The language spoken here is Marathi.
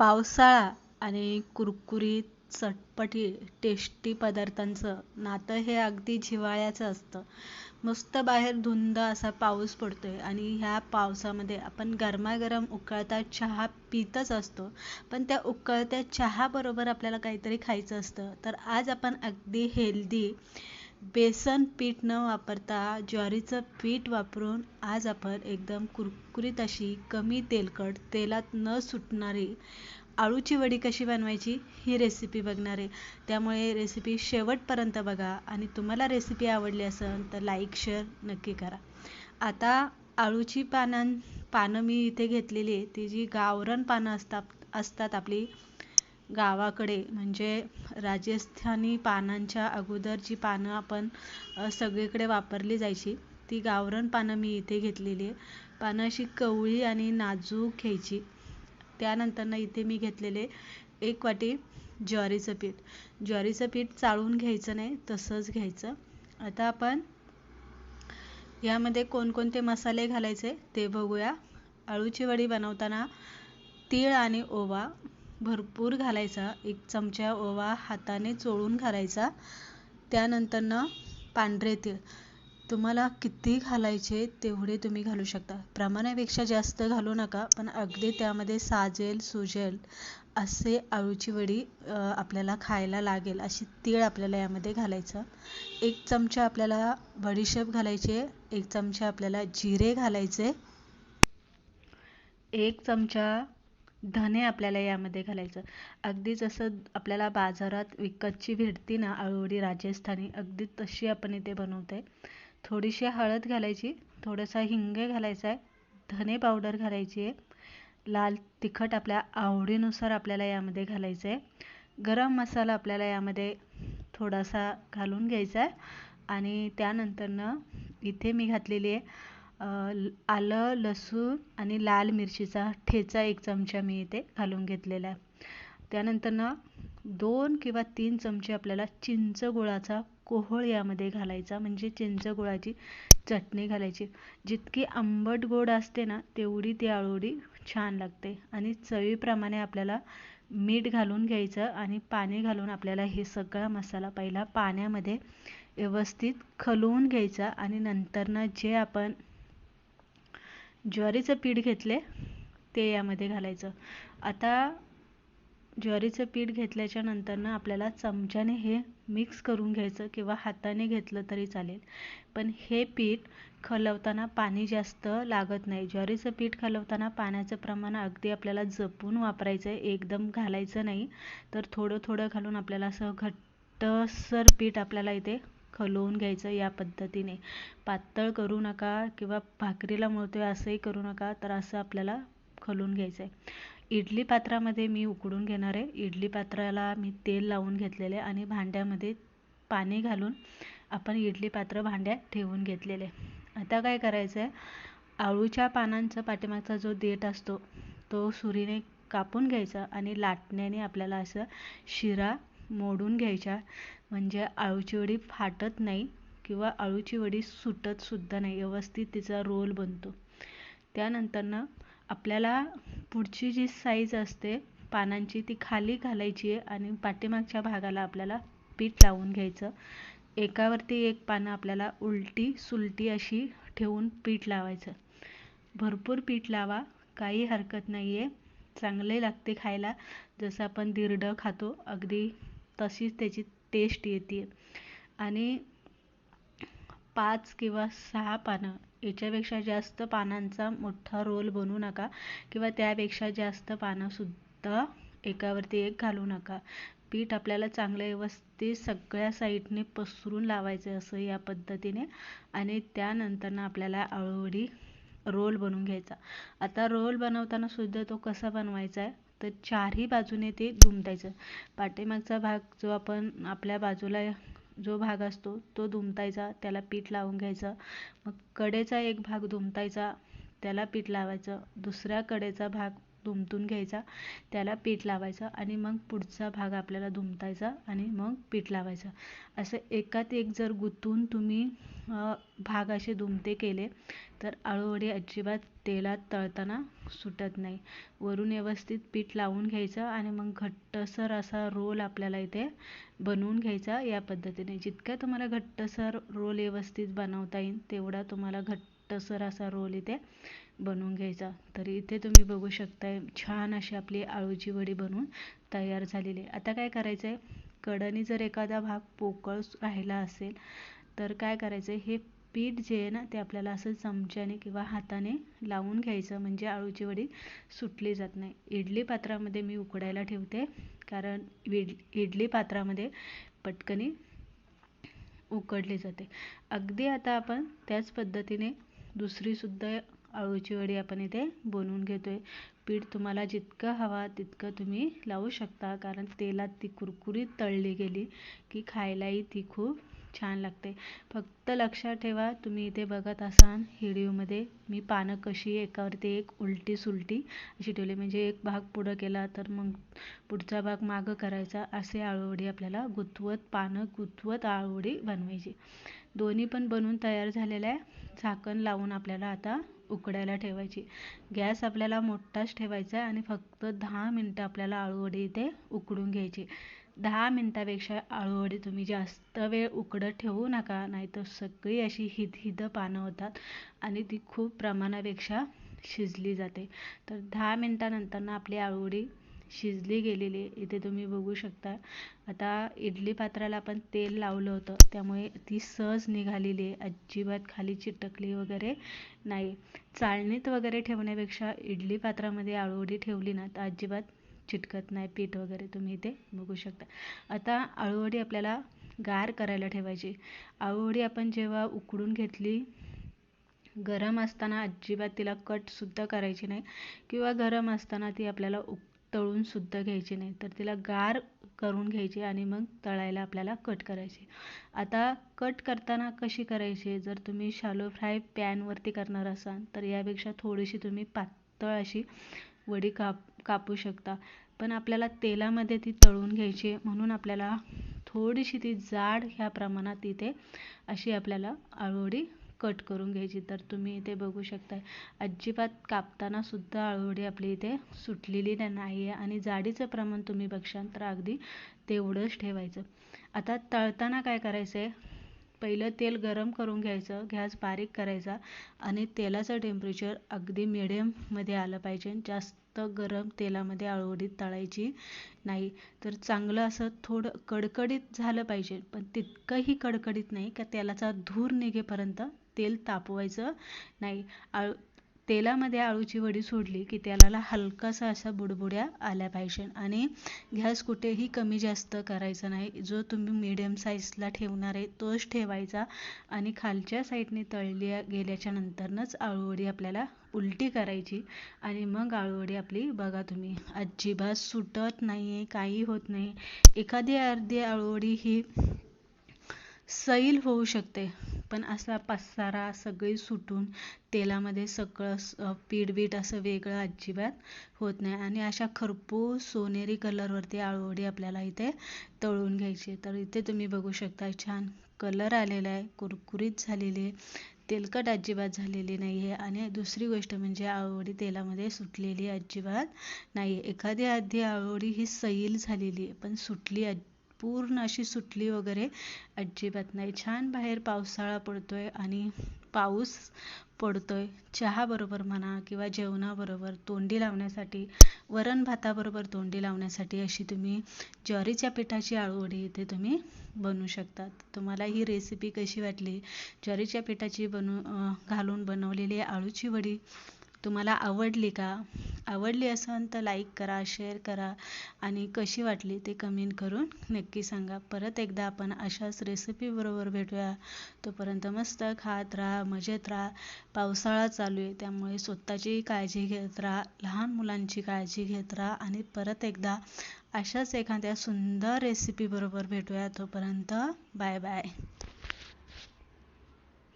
पावसाळा आणि कुरकुरीत चटपटी टेस्टी पदार्थांचं नातं हे अगदी जिव्हाळ्याचं असतं. मस्त बाहेर धुंद असा पाऊस पडतोय आणि ह्या पावसामध्ये आपण गरमागरम उकळता चहा पितच असतो. पण त्या उकळत्या चहाबरोबर आपल्याला काहीतरी खायचं असतं. तर आज आपण अगदी हेल्दी बेसन पीठ न वापरता ज्वारीचं पीठ वापरून आज आपण एकदम कुरकुरीत अशी कमी तेलकट तेलात न सुटणारी आळूची वडी कशी बनवायची ही रेसिपी बघणार आहे. त्यामुळे रेसिपी शेवटपर्यंत बघा आणि तुम्हाला रेसिपी आवडली असेल तर लाईक शेअर नक्की करा. आता आळूची पानां पानं मी इथे घेतलेली आहे. ती जी गावरण पानं असतात असतात आपली गावाकडे म्हणजे राजस्थानी पानांच्या अगोदर जी पानं आपण सगळीकडे वापरली जायची ती गावरण पानं मी इथे घेतलेली आहे. पानं अशी कवळी आणि नाजूक घ्यायची. त्यानंतर इथे मी घेतलेले एक वाटी ज्वारीचं पीठ. ज्वारीचं पीठ चाळून घ्यायचं नाही तसंच घ्यायचं. आता आपण यामध्ये कोणकोणते मसाले घालायचे ते बघूया. अळूची वडी बनवताना तीळ आणि ओवा भरपूर घालायचा. एक चमचा ओवा हाताने चोळून घालायचा. त्यानंतरनं पांढरे तीळ. तुम्हाला किती घालायचे तेवढे तुम्ही घालू शकता. प्रमाणापेक्षा जास्त घालू नका पण अगदी त्यामध्ये साजेल सुजेल असे आळूची वडी आपल्याला खायला लागेल. अशी तीळ आपल्याला यामध्ये घालायचं. एक चमचा आपल्याला बडीशेप घालायचे एक चमचा आपल्याला जिरे घालायचे एक चमचा धने आपल्याला यामध्ये घालायचं. अगदी जसं आपल्याला बाजारात विकतची भेटती ना आळूवडी राजस्थानी अगदी तशी आपण इथे बनवते. थोडीशी हळद घालायची थोडासा हिंग घालायचा आहे धने पावडर घालायची आहे. लाल तिखट आपल्या आवडीनुसार आपल्याला यामध्ये घालायचं आहे गरम मसाला आपल्याला यामध्ये थोडासा घालून घ्यायचा आहे आणि त्यानंतरनं इथे मी घातलेली आहे आलं लसूण आणि लाल मिरचीचा ठेचा एक चमचा मी इथे घालून घेतलेला आहे. त्यानंतरनं दोन किंवा तीन चमचे आपल्याला चिंच गुळाचा कोहळ यामध्ये घालायचा. म्हणजे चिंच गुळाची चटणी घालायची. जितकी आंबट गोड असते ना तेवढी ती आळूडी छान लागते. आणि चवीप्रमाणे आपल्याला मीठ घालून घ्यायचं आणि पाणी घालून आपल्याला हे सगळा मसाला पहिला पाण्यामध्ये व्यवस्थित खलवून घ्यायचा. आणि नंतरनं जे आपण ज्वारीचं पीठ घेतले ते यामध्ये घालायचं. आता ज्वारीचं पीठ घेतल्याच्या नंतरनं आपल्याला चमच्याने हे मिक्स करून घ्यायचं किंवा हाताने घेतलं तरी चालेल. पण हे पीठ खलवताना पाणी जास्त लागत नाही. ज्वारीचं पीठ खलवताना पाण्याचं प्रमाण अगदी आपल्याला जपून वापरायचं आहे एकदम घालायचं नाही. तर थोडं थोडं घालून आपल्याला असं घट्टसर पीठ आपल्याला इथे खलवून घ्यायचं या पद्धतीने. पातळ करू नका किंवा भाकरीला मळतोय असंही करू नका तर असं आपल्याला खलून घ्यायचं आहे इडली पात्रामध्ये मी उकडून घेणार आहे. इडली पात्राला मी तेल लावून घेतलेले आणि भांड्यामध्ये पाणी घालून आपण इडली पात्र भांड्यात ठेवून घेतलेले. आता काय करायचं आहे आळूच्या पानांचा पाठीमागचा जो देठ असतो तो सुरीने कापून घ्यायचा आणि लाटण्याने आपल्याला असं शिरा मोडून घ्यायच्या. म्हणजे आळूची वडी फाटत नाही किंवा आळूची वडी सुटतसुद्धा नाही. व्यवस्थित तिचा रोल बनतो. त्यानंतरनं आपल्याला पुढची जी साईज असते पानांची ती खाली घालायची आहे आणि पाठीमागच्या भागाला आपल्याला पीठ लावून घ्यायचं. एकावरती एक पानं आपल्याला उलटी सुलटी अशी ठेवून पीठ लावायचं. भरपूर पीठ लावा काही हरकत नाही आहे चांगले लागते खायला. जसं आपण दिरडं खातो अगदी तशीच त्याची टेस्ट येते. आणि पाच किंवा सहा पानं याच्यापेक्षा जास्त पानांचा मोठा रोल बनवू नका किंवा त्यापेक्षा जास्त पानंसुद्धा एकावरती एक घालू नका. पीठ आपल्याला चांगलं व्यवस्थित सगळ्या साईडने पसरून लावायचं असं या पद्धतीने आणि त्यानंतरनं आपल्याला आळूवडी रोल बनवून घ्यायचा. आता रोल बनवताना सुद्धा तो कसा बनवायचा आहे? तर चारही बाजूने ते दुमटायचं. पाठीमागचा भाग जो आपण आपल्या बाजूला जो भाग असतो तो दुमटायचा त्याला पीठ लावून घ्यायचं. मग कडेचा एक भाग दुमटायचा त्याला पीठ लावायचं. दुसऱ्या कडेचा भाग दुमटून घ्यायचा त्याला पीठ लावायचं आणि मग पुढचा भाग आपल्याला दुमटायचा आणि मग पीठ लावायचं. असं एकात एक जर गुंतून तुम्ही भाग असे दुमते केले तर आळूवडे अजिबात तेलात तळताना सुटत नाही. वरून व्यवस्थित पीठ लावून घ्यायचं आणि मग घट्टसर असा रोल आपल्याला इथे बनवून घ्यायचा या पद्धतीने. जितका तुम्हाला घट्टसर रोल व्यवस्थित बनवता येईल तेवढा तुम्हाला घट्टसर असा रोल इथे बनवून घ्यायचा. तर इथे तुम्ही बघू शकताय छान अशी आपली आळूची वडी बनवून तयार झालेली आहे. आता काय करायचं आहे कढणी जर एखादा भाग पोकळ राहिला असेल तर काय करायचं हे पीठ जे आहे ना ते आपल्याला असं चमच्याने किंवा हाताने लावून घ्यायचं म्हणजे आळूची वडी सुटली जात नाही. इडली पात्रामध्ये मी उकडायला ठेवते कारण इडली पात्रामध्ये पटकनी उकडली जाते. अगदी आता आपण त्याच पद्धतीने दुसरीसुद्धा आळूची वडी आपण इथे बनवून घेतोय. पीठ तुम्हाला जितकं हवा तितकं तुम्ही लावू शकता. कारण तेलात ती कुरकुरीत तळली गेली की खायलाही ती खूप छान लागते. फक्त लक्षात ठेवा तुम्ही इथे बघत असाल हिडिओमध्ये मी पानं कशी एकावरती एक उलटी सुलटी अशी ठेवली. म्हणजे एक भाग पुढं केला तर मग पुढचा भाग मागं करायचा असे आळूवडी आपल्याला गुंतवत पानं गुंतवत आळूवडी बनवायची. दोन्ही पण बनवून तयार झालेल्या आहे झाकण लावून आपल्याला आता उकडायला ठेवायची. गॅस आपल्याला मोठाच ठेवायचा आहे आणि फक्त दहा मिनटं आपल्याला आळूवडी इथे उकडून घ्यायची. दहा मिनटापेक्षा आळूवडी तुम्ही जास्त वेळ उकडत ठेवू नका नाहीतर सगळी अशी हिद हिद पानं होतात आणि ती खूप प्रमाणापेक्षा शिजली जाते. तर दहा मिनटानंतर आपली आळूवडी शिजली गेलेली इथे तुम्ही बघू शकता. आता इडली पात्राला आपण तेल लावलं होतं. त्यामुळे ती सहज निघालेली आहे. अजिबात खाली चिटकली वगैरे नाही. चाळणीत वगैरे ठेवण्यापेक्षा इडली पात्रामध्ये आळूवडी ठेवली ना तर अजिबात चिटकत नाही पीठ वगैरे तुम्ही इथे बघू शकता. आता आळूवडी आपल्याला गार करायला ठेवायची. आळूवडी आपण जेव्हा उकडून घेतली गरम असताना अजिबात तिला कटसुद्धा करायची नाही किंवा गरम असताना ती आपल्याला उक तळूनसुद्धा घ्यायची नाही. तर तिला गार करून घ्यायची आणि मग तळायला आपल्याला कट करायची. आता कट करताना कशी करायची? जर तुम्ही शालो फ्राय पॅनवरती करणार असाल तर यापेक्षा थोडीशी तुम्ही पातळ अशी वडी काप कापू शकता. पण आपल्याला तेलामध्ये ती तळून घ्यायची म्हणून आपल्याला थोडीशी ती जाड ह्या प्रमाणात इथे अशी आपल्याला आळूवडी कट करून घ्यायची. तर तुम्ही इथे बघू शकताय. अजिबात कापताना सुद्धा आळूवडी आपली इथे सुटलेली नाही आहे आणि जाडीचं प्रमाण तुम्ही बघशाल तर अगदी तेवढंच ठेवायचं. आता तळताना काय करायचं आहे पहिलं तेल गरम करून घ्यायचं. गॅस बारीक करायचा आणि तेलाचं टेम्परेचर अगदी मिडियममध्ये आलं पाहिजे. जास्त फक्त गरम तेलामध्ये आळूवडी तळायची नाही. तर चांगलं असं थोडं कडकडीत झालं पाहिजे. पण तितकंही कडकडीत नाही का तेलाचा धूर निघेपर्यंत तेल तापवायचं नाही. आळू तेलामध्ये आळूची वडी सोडली की तेलाला हलकासा असा बुडबुड्या आल्या पाहिजे. आणि गॅस कुठेही कमी जास्त करायचा नाही. जो तुम्ही मिडियम साईजला ठेवणार आहे तोच ठेवायचा. आणि खालच्या साईडने तळली गेल्याच्या नंतरनंच आळूवडी आपल्याला उलटी करायची. आणि मग आळूवडी आपली बघा तुम्ही अजिबात सुटत नाही आहे काही होत नाही. एखादी अर्धी आळूवडी ही सैल होऊ शकते. पण असा पसारा सगळी सुटून तेलामध्ये सगळं पीठ बीठ असं वेगळं अजिबात होत नाही. आणि अशा खरपूस सोनेरी कलरवरती आळूवडी आपल्याला इथे तळून घ्यायची. तर इथे तुम्ही बघू शकता छान कलर आलेला आहे. कुरकुरीत झालेली आहे. तेलकट अजिबात झालेली नाही आहे आणि दुसरी गोष्ट म्हणजे आळूवडी तेलामध्ये सुटलेली अजिबात नाही आहे एखादी आधी आळूवडी ही सैल झालेली आहे पण सुटली पूर्ण अशी सुटली वगैरे. अजिबात नाही. छान बाहेर पावसाळा पडतोय आणि पाऊस पडतोय. चहाबरोबर म्हणा किंवा जेवणाबरोबर तोंडी लावण्यासाठी वरण भाताबरोबर तोंडी लावण्यासाठी अशी तुम्ही ज्वारीच्या पिठाची आळूवडी इथे तुम्ही बनवू शकतात. तुम्हाला ही रेसिपी कशी वाटली? ज्वारीच्या पिठाची बनव घालून बनवलेली आळूची वडी तुम्हाला आवडली का? आवडली असेल तर लाईक करा शेअर करा आणि कशी वाटली ते कमेंट करून नक्की सांगा. परत एकदा आपण अशाच रेसिपीबरोबर भेटूया. तोपर्यंत मस्त खात राहा मजेत राहा. पावसाळा चालू आहे त्यामुळे स्वतःची काळजी घेत राहा लहान मुलांची काळजी घेत राहा आणि परत एकदा अशाच एखाद्या सुंदर रेसिपीबरोबर भेटूया. तोपर्यंत बाय बाय